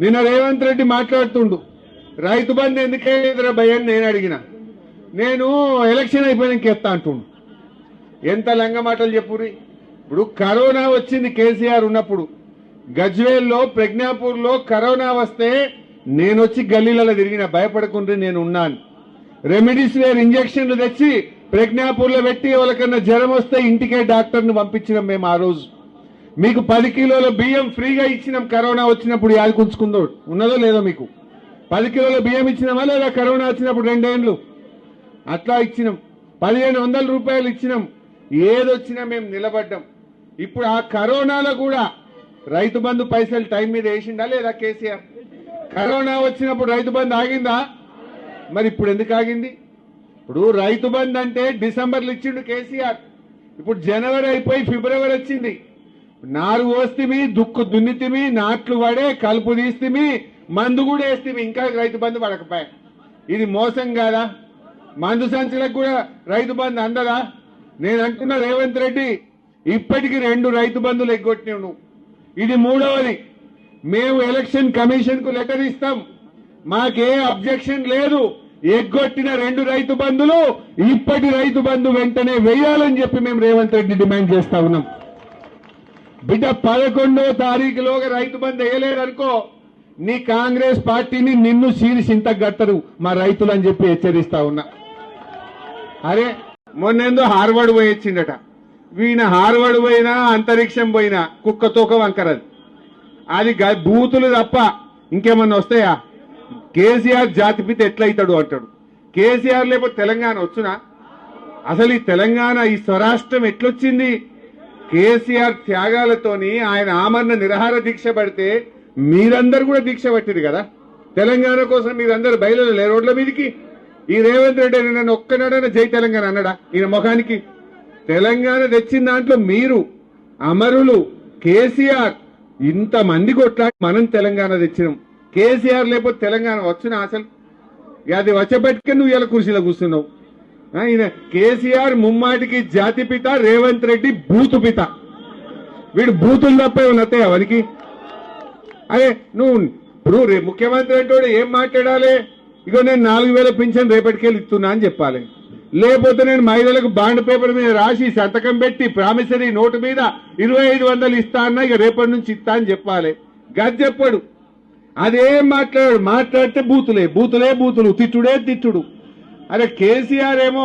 నిన్న రేవంత్ రెడ్డి మాట్లాడుతుండు. రైతు బంధు ఎందుకేదిరా భయాన్ని నేను అడిగిన. నేను ఎలక్షన్ అయిపోయినాక ఎత్తా అంటుండు. ఎంత లంగ మాటలు చెప్పురి ఇప్పుడు కరోనా వచ్చింది కేసీఆర్ ఉన్నప్పుడు. గజ్వేల్లో ప్రజ్ఞాపూర్లో కరోనా వస్తే నేను వచ్చి గల్లీలలో తిరిగిన. భయపడకుండా నేను ఉన్నాను. రెమెడీస్ వేర్ ఇంజక్షన్లు తెచ్చి ప్రజ్ఞాపూర్లో పెట్టి ఎవరికన్నా జ్వరం వస్తే ఇంటికే డాక్టర్ని పంపించినాం మేము ఆ రోజు. మీకు పది కిలోల బియ్యం ఫ్రీగా ఇచ్చినాం కరోనా వచ్చినప్పుడు యాది కుంచుకుందో ఉన్నదో లేదో మీకు. పది కిలోల బియ్యం ఇచ్చినామా లేదా కరోనా వచ్చినప్పుడు రెండేండ్లు? అట్లా ఇచ్చినాం. పదిహేను వందల రూపాయలు ఇచ్చినాం. ఏదొచ్చినా మేము నిలబడ్డాం. ఇప్పుడు ఆ కరోనాలో కూడా రైతు బంధు పైసలు టైం మీద వేసిండా లేదా కేసీఆర్? కరోనా వచ్చినప్పుడు రైతు బంధు ఆగిందా? మరి ఇప్పుడు ఎందుకు ఆగింది? ఇప్పుడు రైతు బంధు అంటే డిసెంబర్లో ఇచ్చిండు కేసీఆర్. ఇప్పుడు జనవరి అయిపోయి ఫిబ్రవరి వచ్చింది. నారు పోస్తిమి దుక్కు దున్నితిమి నాట్లు పడే కలుపు తీస్తిమి మందు కూడా వేస్తిమి. ఇంకా రైతు బంధు పడకపోయా. ఇది మోసం కాదా? మందు సంచులకు కూడా రైతు బంధు అందదా? నేను అంటున్నా రేవంత్ రెడ్డి ఇప్పటికి రెండు రైతు బంధులు ఎగ్గొట్టినావు నువ్వు. ఇది మూడవది. మేము ఎలక్షన్ కమిషన్కు లెటర్ ఇస్తాం మాకే అబ్జెక్షన్ లేదు. ఎగ్గొట్టిన రెండు రైతు బంధులు ఇప్పటి రైతు బంధు వెంటనే వేయాలని చెప్పి మేము రేవంత్ రెడ్డి డిమాండ్ చేస్తా ఉన్నాం. బిడ్డ పదకొండో తారీఖులోగా రైతు బంధు వేయలేదనుకో నీ కాంగ్రెస్ పార్టీని నిన్ను సీరిస్ సింత గట్టరు మా రైతులు అని చెప్పి హెచ్చరిస్తా ఉన్నా. అరే మొన్నేందో హార్వర్డ్ పోయొచ్చిండట. వీణ హార్వర్డ్ పోయినా అంతరిక్షం పోయినా కుక్కతోక వంకరది. అది బూతులు తప్ప ఇంకేమన్నా వస్తాయా? కేసీఆర్ జాతిపిత ఎట్లయితాడు అంటాడు. కేసీఆర్ లేకపోతే తెలంగాణ వచ్చునా? అసలు ఈ తెలంగాణ ఈ స్వరాష్ట్రం ఎట్లొచ్చింది? కేసీఆర్ త్యాగాలతోని ఆయన ఆమరణ నిరహార దీక్ష పడితే మీరందరూ కూడా దీక్ష పట్టిరు కదా? తెలంగాణ కోసం మీరందరూ బయలు రోడ్ల మీదకి. ఈ రేవంత్ రెడ్డి అని నన్ను ఒక్కనాడైనా జై తెలంగాణ అన్నాడా? ఈయన ముఖానికి. తెలంగాణ తెచ్చిన దాంట్లో మీరు అమరులు కేసీఆర్ ఇంతమంది కొట్లాడి మనం తెలంగాణ తెచ్చినాం. కేసీఆర్ లేకపోతే తెలంగాణ వచ్చిన అసలు? అది వచ్చబెట్టుకుని నువ్వు ఇలా కుర్చీలో కూర్చున్నావు. ఈయన కేసీఆర్ ముమ్మాటికి జాతి పిత రేవంత్ రెడ్డి బూతు పిత. వీడు బూతులు తప్పే ఏమన్నా వస్తాయా అరే నువ్వు ఇప్పుడు రే ముఖ్యమంత్రి అంటే ఏం మాట్లాడాలి? ఇగో నేను నాలుగు వేల పింఛన్ రేపటికెళ్ళి ఇస్తున్నా అని చెప్పాలి. లేకపోతే నేను మహిళలకు బాండ్ పేపర్ మీద రాసి సంతకం పెట్టి ప్రామిసరీ నోటు మీద ఇరవై ఐదు వందలు ఇస్తా అన్నా ఇక రేపటి నుంచి ఇస్తా అని చెప్పాలి. గది చెప్పాడు. అదేం మాట్లాడాడు? మాట్లాడితే బూతులే బూతులే బూతులు తిట్టుడే తిట్టుడు. అరే కేసీఆర్ ఏమో